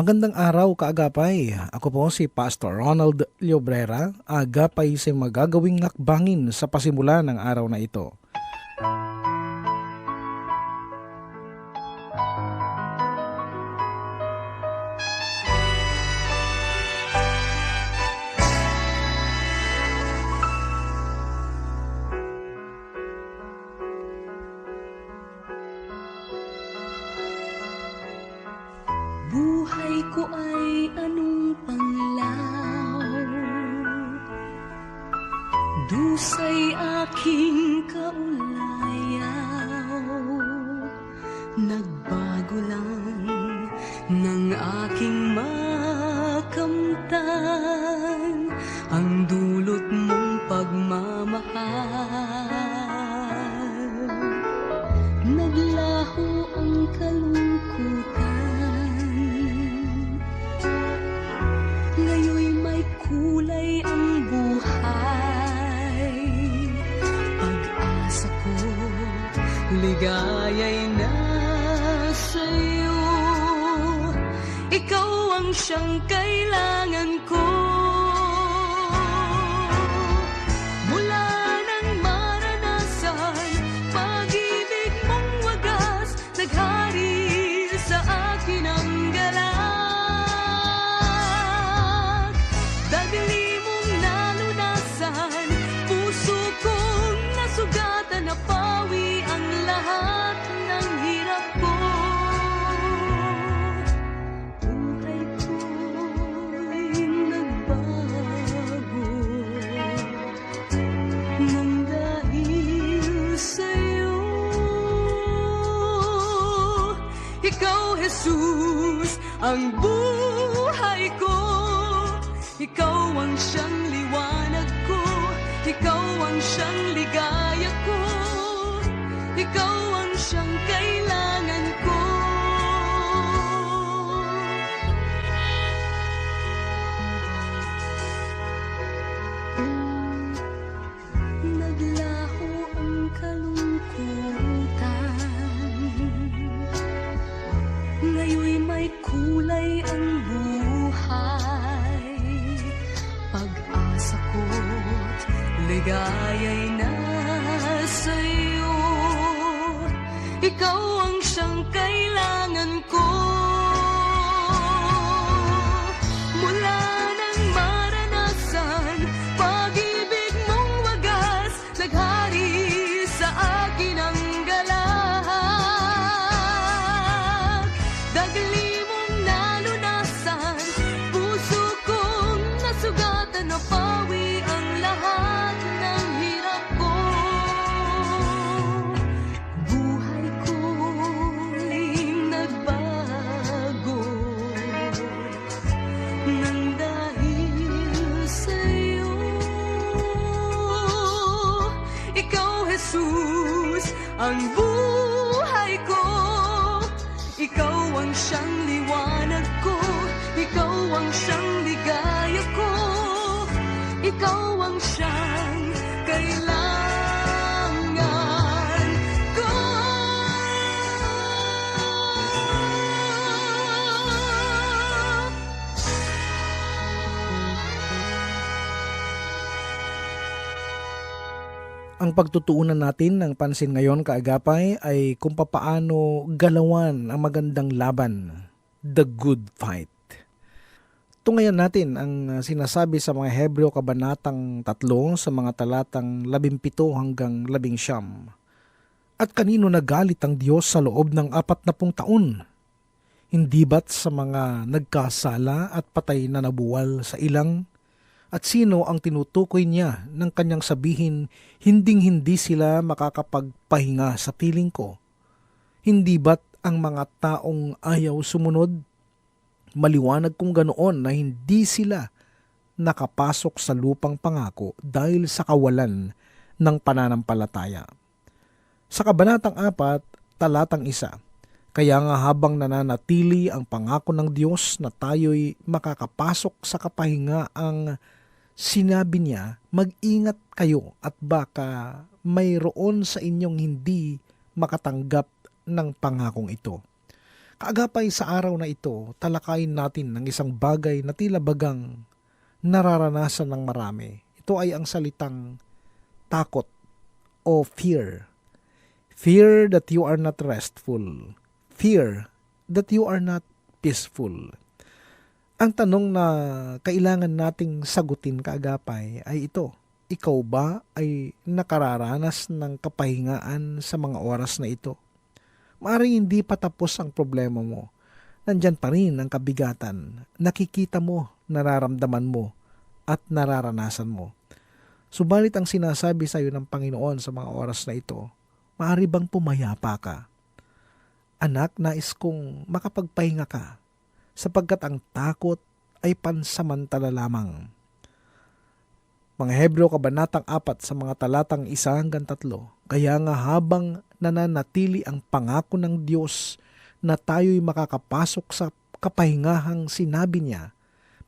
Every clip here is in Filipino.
Magandang araw kaagapay. Ako po si Pastor Ronald Llobrera. Agapay sa magagawing hakbangin sa pasimula ng araw na ito. Nagbago lang ng aking makamtan. Ang dulot mong pagmamahal. Naglaho ang kalungkutan. Ngayon'y may kulay ang buhay. Pag-asa ko, ligaya'y nasa'yo Ikaw ang siyang kailangan ko ang buhay ko Ikaw ang siyang liwanag ko Ikaw ang siyang ligaya ko Ikaw ang siyang kailangan ko Ang pagtutuunan natin ng pansin ngayon kaagapay ay kung papaano galawan ang magandang laban, the good fight. Tungayan natin ang sinasabi sa mga Hebreo kabanatang 3 sa mga talatang 17 hanggang 11. At kanino nagalit ang Diyos sa loob ng apat na pung taon? Hindi ba't sa mga nagkasala at patay na nabuwal sa ilang? At sino ang tinutukoy niya ng kanyang sabihin, hinding-hindi sila makakapagpahinga sa piling ko? Hindi ba't ang mga taong ayaw sumunod? Maliwanag kung ganoon na hindi sila nakapasok sa lupang pangako dahil sa kawalan ng pananampalataya. Sa kabanatang 4, talatang 1, kaya nga habang nananatili ang pangako ng Diyos na tayo'y makakapasok sa kapahingaang sinabi niya, mag-ingat kayo at baka mayroon sa inyong hindi makatanggap ng pangakong ito. Kaagapay sa araw na ito, talakayin natin ng isang bagay na tila bagang nararanasan ng marami. Ito ay ang salitang takot o fear. Fear that you are not restful. Fear that you are not peaceful. Ang tanong na kailangan nating sagutin kaagapay ay ito. Ikaw ba ay nakararanas ng kapahingaan sa mga oras na ito? Maaaring hindi pa tapos ang problema mo. Nandyan pa rin ang kabigatan. Nakikita mo, nararamdaman mo, at nararanasan mo. Subalit ang sinasabi sa iyo ng Panginoon sa mga oras na ito, maaari bang pumayapa ka? Anak, nais kong makapagpahinga ka, sapagkat ang takot ay pansamantala lamang. Mga Hebreo Kabanatang 4 sa mga talatang 1 hanggang 3, kaya nga habang nananatili ang pangako ng Diyos na tayo'y makakapasok sa kapahingahang sinabi niya,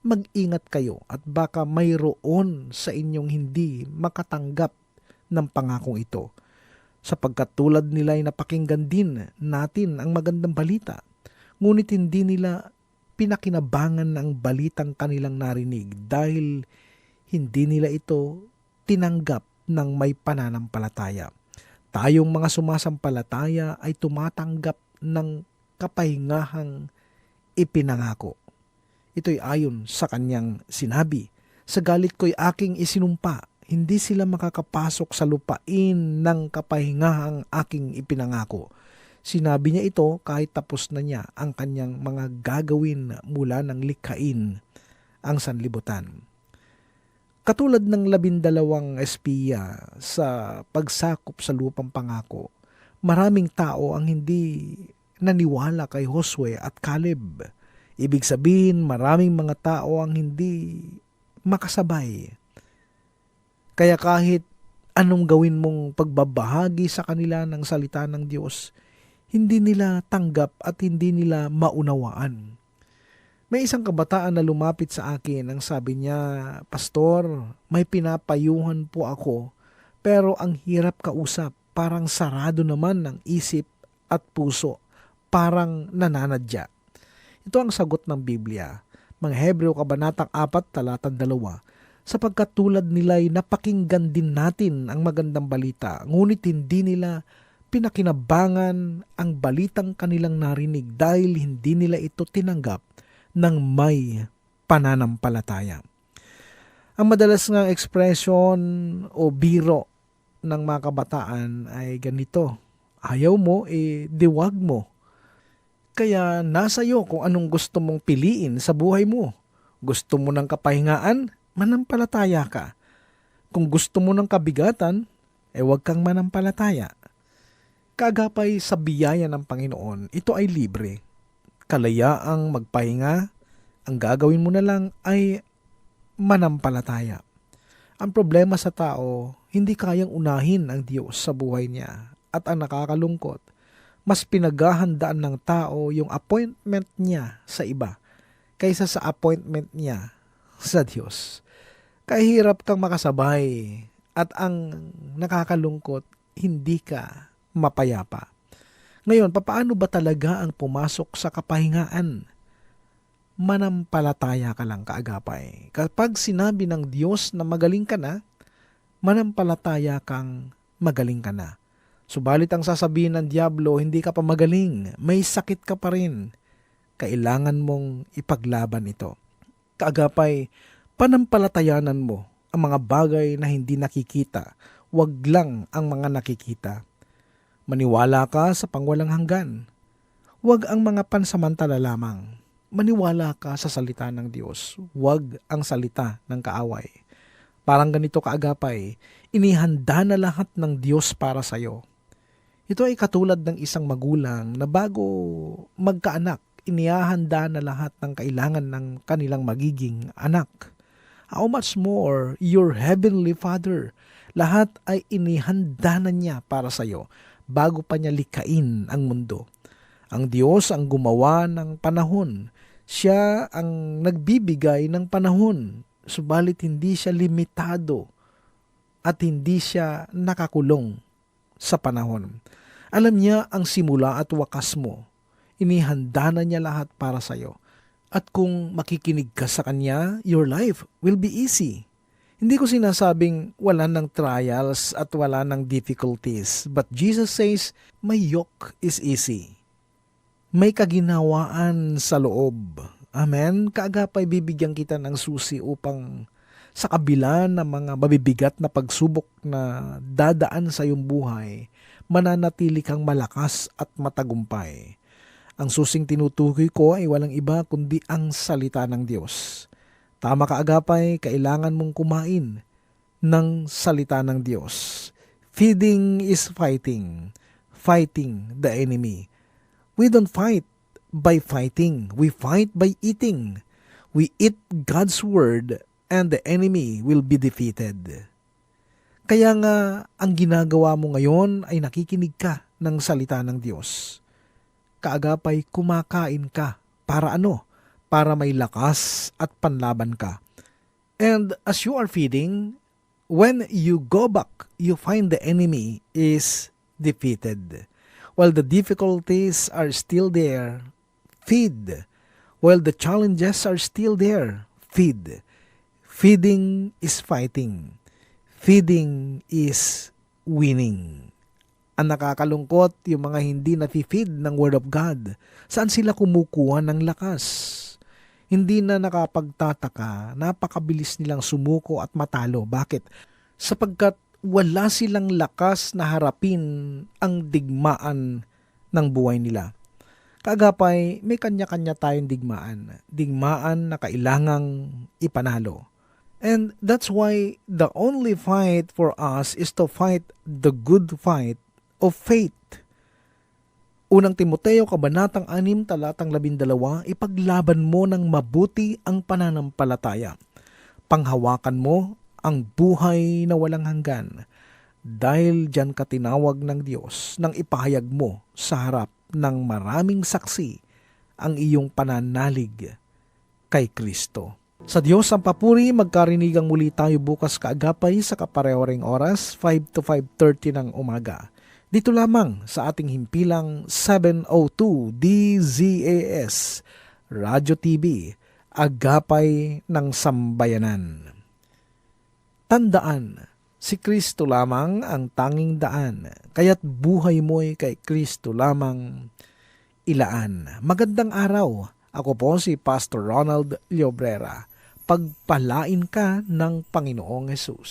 mag-ingat kayo at baka mayroon sa inyong hindi makatanggap ng pangakong ito. Sapagkat tulad nila ay napakinggan din natin ang magandang balita, ngunit hindi nila pinakinabangan ang balitang kanilang narinig dahil hindi nila ito tinanggap ng may pananampalataya. Tayong mga sumasampalataya ay tumatanggap ng kapahingahang ipinangako. Ito'y ayon sa kanyang sinabi. Sa galit ko'y aking isinumpa, hindi sila makakapasok sa lupain ng kapahingahang aking ipinangako. Sinabi niya ito kahit tapos na niya ang kanyang mga gagawin mula ng likhain ang sanlibutan. Katulad ng labindalawang espiya sa pagsakop sa lupang pangako, maraming tao ang hindi naniwala kay Josue at Caleb. Ibig sabihin, maraming mga tao ang hindi makasabay. Kaya kahit anong gawin mong pagbabahagi sa kanila ng salita ng Diyos, hindi nila tanggap at hindi nila maunawaan. May isang kabataan na lumapit sa akin ang sabi niya, Pastor, may pinapayuhan po ako pero ang hirap kausap, parang sarado naman ng isip at puso, parang nananadya. Ito ang sagot ng Biblia, mga Hebreo Kabanatang 4, talatang 2, sapagkat tulad nila'y napakinggan din natin ang magandang balita, ngunit hindi nila pinakinabangan ang balitang kanilang narinig dahil hindi nila ito tinanggap ng may pananampalataya. Ang madalas ng ekspresyon o biro ng mga kabataan ay ganito. Ayaw mo, eh, diwag mo. Kaya nasa iyo kung anong gusto mong piliin sa buhay mo. Gusto mo ng kapahingaan, manampalataya ka. Kung gusto mo ng kabigatan, eh huwag kang manampalataya. Kagapay sa biyaya ng Panginoon, ito ay libre kalayaang magpahinga, ang gagawin mo na lang ay manampalataya. Ang problema sa tao, hindi kayang unahin ang Diyos sa buhay niya at ang nakakalungkot, mas pinaghahandaan ng tao yung appointment niya sa iba kaysa sa appointment niya sa Diyos. Kahirap kang makasabay at ang nakakalungkot, hindi ka mapayapa. Ngayon, papaano ba talaga ang pumasok sa kapahingaan? Manampalataya ka lang kaagapay. Kapag sinabi ng Diyos na magaling ka na, manampalataya kang magaling ka na. Subalit ang sasabihin ng Diablo, hindi ka pa magaling, may sakit ka pa rin. Kailangan mong ipaglaban ito. Kaagapay, panampalatayanan mo ang mga bagay na hindi nakikita, wag lang ang mga nakikita Maniwala ka sa pangwalang hanggan. Huwag ang mga pansamantala lamang. Maniwala ka sa salita ng Diyos. Huwag ang salita ng kaaway. Parang ganito kaagapay, inihanda na lahat ng Diyos para sa iyo. Ito ay katulad ng isang magulang na bago magkaanak, inihanda na lahat ng kailangan ng kanilang magiging anak. How much more your heavenly Father, lahat ay inihanda na niya para sa iyo bago pa niya likain ang mundo. Ang Diyos ang gumawa ng panahon. Siya ang nagbibigay ng panahon. Subalit hindi siya limitado at hindi siya nakakulong sa panahon. Alam niya ang simula at wakas mo. Inihanda na niya lahat para sa iyo. At kung makikinig ka sa Kanya, your life will be easy. Hindi ko sinasabing wala ng trials at wala ng difficulties. But Jesus says, my yoke is easy. May kaginawaan sa loob. Amen? Kaagapay bibigyan kita ng susi upang sa kabila ng mga mabibigat na pagsubok na dadaan sa iyong buhay, mananatili kang malakas at matagumpay. Ang susing tinutukoy ko ay walang iba kundi ang salita ng Diyos. Tama ka agapay, kailangan mong kumain ng salita ng Diyos. Feeding is fighting. Fighting the enemy. We don't fight by fighting. We fight by eating. We eat God's word and the enemy will be defeated. Kaya nga, ang ginagawa mo ngayon ay nakikinig ka ng salita ng Diyos. Kaagapay kumakain ka. Para ano? Para may lakas at panlaban ka. And as you are feeding, when you go back, you find the enemy is defeated. While the difficulties are still there, feed. While the challenges are still there, feed. Feeding is fighting. Feeding is winning. Ang nakakalungkot, yung mga hindi nafi-feed ng Word of God. Saan sila kumukuha ng lakas? Hindi na nakapagtataka, napakabilis nilang sumuko at matalo. Bakit? Sapagkat wala silang lakas na harapin ang digmaan ng buhay nila. Kaagapay, may kanya-kanya tayong digmaan. Digmaan na kailangang ipanalo. And that's why the only fight for us is to fight the good fight of faith. Unang Timoteo, Kabanatang 6, Talatang 12, ipaglaban mo ng mabuti ang pananampalataya. Panghawakan mo ang buhay na walang hanggan. Dahil dyan ka tinawag ng Diyos nang ipahayag mo sa harap ng maraming saksi ang iyong pananalig kay Kristo. Sa Diyos ang papuri, magkarinigang muli tayo bukas kaagapay sa kapareho oras, 5 to 5.30 ng umaga. Dito lamang sa ating himpilang 702 DZAS, Radyo TV, Agapay ng Sambayanan. Tandaan, si Kristo lamang ang tanging daan, kaya't buhay mo'y kay Kristo lamang ilaan. Magandang araw, ako po si Pastor Ronald Llobrera. Pagpalain ka ng Panginoong Yesus.